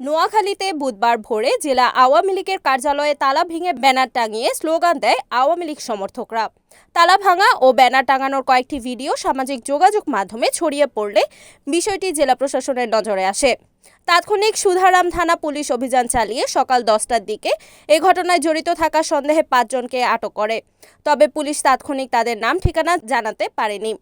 নোয়াখালীতে বুধবার ভোরে জেলা আওয়ামী লীগের কার্যালয়ে তালা ভেঙে ব্যানার টাঙিয়ে স্লোগান দেয় আওয়ামী লীগ সমর্থকরা। তালা ভাঙা ও ব্যানার টাঙানোর কয়েকটি ভিডিও সামাজিক যোগাযোগ মাধ্যমে ছড়িয়ে পড়লে বিষয়টি জেলা প্রশাসনের নজরে আসে। তাৎক্ষণিক সুধারাম থানা পুলিশ অভিযান চালিয়ে সকাল দশটার দিকে এ ঘটনায় জড়িত থাকা সন্দেহে পাঁচজনকে আটক করে। তবে পুলিশ তাৎক্ষণিক তাদের নাম, ঠিকানা জানাতে পারেনি।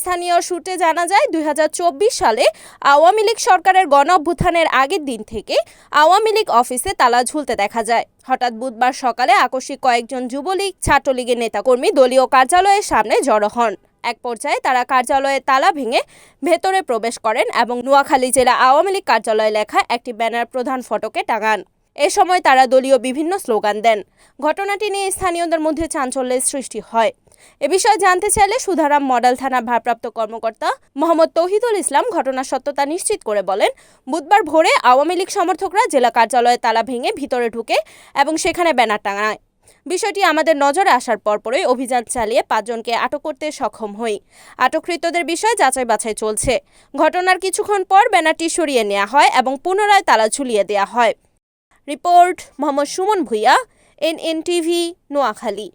স্থানীয় সূত্রে জানা যায়, দুই হাজার চব্বিশ সালে আওয়ামী লীগ সরকারের গণ অভ্যুত্থানের আগের দিন থেকে আওয়ামী লীগ অফিসে তালা ঝুলতে দেখা যায়। হঠাৎ বুধবার সকালে আকস্মিক কয়েকজন যুবলীগ, ছাত্রলীগের নেতাকর্মী দলীয় কার্যালয়ের সামনে জড়ো হন। এক পর্যায়ে তারা কার্যালয়ে তালা ভেঙে ভেতরে প্রবেশ করেন এবং নোয়াখালী জেলা আওয়ামী লীগ কার্যালয়ে লেখা একটি ব্যানার প্রধান ফটকে টাঙান। এ সময় তারা দলীয় বিভিন্ন স্লোগান দেন। ঘটনাটি নিয়ে স্থানীয়দের মধ্যে চাঞ্চল্যের সৃষ্টি হয়। এ বিষয়ে জানতে চাইলে সুধারাম মডেল থানা ভারপ্রাপ্ত কর্মকর্তা মোহাম্মদ তৌহিদুল ইসলাম ঘটনার সত্যতা নিশ্চিত করে বলেন, বুধবার ভোরে আওয়ামী লীগ সমর্থকরা জেলা কার্যালয়ে তালা ভেঙে ভিতরে ঢুকে এবং সেখানে ব্যানার টাঙায়। বিষয়টি আমাদের নজরে আসার পরপরই অভিযান চালিয়ে পাঁচজনকে আটক করতে সক্ষম হই। আটককৃতদের বিষয়ে যাচাই বাছাই চলছে। ঘটনার কিছুক্ষণ পর ব্যানারটি সরিয়ে নেওয়া হয় এবং পুনরায় তালা ঝুলিয়ে দেওয়া হয়। Report Mohammad Suman Bhuiyan NNTV Noakhali.